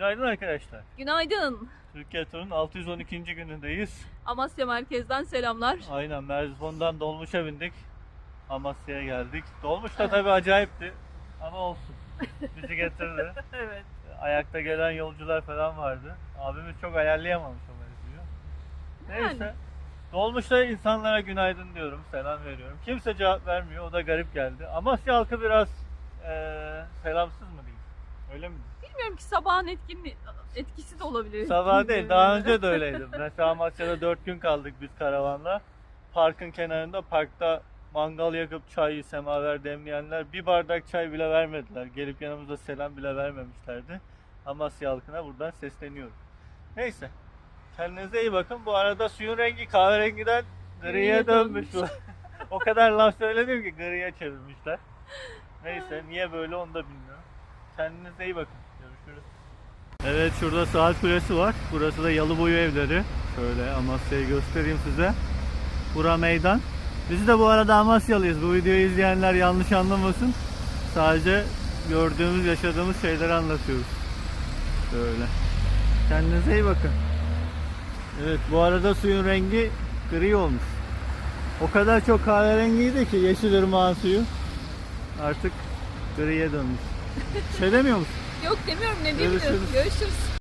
Günaydın arkadaşlar. Günaydın. Türkiye turunun 612. günündeyiz. Amasya merkezden selamlar. Aynen Merzifon'dan dolmuşa bindik. Amasya'ya geldik. Dolmuş da tabii acayipti. Ama olsun. Bizi getirdi. evet. Ayakta gelen yolcular falan vardı. Abimiz çok ayarlayamamış o mevzuyu. Neyse. Yani. Dolmuşta insanlara günaydın diyorum, selam veriyorum. Kimse cevap vermiyor, o da garip geldi. Amasya halkı biraz eee selamsız mı? Öyle mi? Bilmiyorum ki sabahın etkinliği etkisi de olabilir. Sabah değil, daha önce de öyleydi. Mesela Amasya'da 4 gün kaldık biz karavanla. Parkın kenarında, parkta mangal yakıp çay, semaver demleyenler bir bardak çay bile vermediler. Gelip yanımıza selam bile vermemişlerdi. Amasya halkına buradan sesleniyorum. Neyse. Kendinize iyi bakın. Bu arada suyun rengi kahverengiden griye dönmüş. o kadar laf söyledim ki griye çevirmişler. Neyse niye böyle onu da bilmiyorum. Kendinize iyi bakın. Görüşürüz. Evet şurada saat kulesi var. Burası da Yalıboyu evleri. Şöyle Amasya'yı göstereyim size. Bura meydan. Biz de bu arada Amasyalıyız. Bu videoyu izleyenler yanlış anlamasın. Sadece gördüğümüz, yaşadığımız şeyleri anlatıyoruz. Böyle. Kendinize iyi bakın. Evet bu arada suyun rengi gri olmuş. O kadar çok kahverengiydi ki Yeşilırmağın suyu. Artık griye dönmüş. Şey demiyor musun? Yok demiyorum ne diyeyim Görüşürüz. Görüşürüz.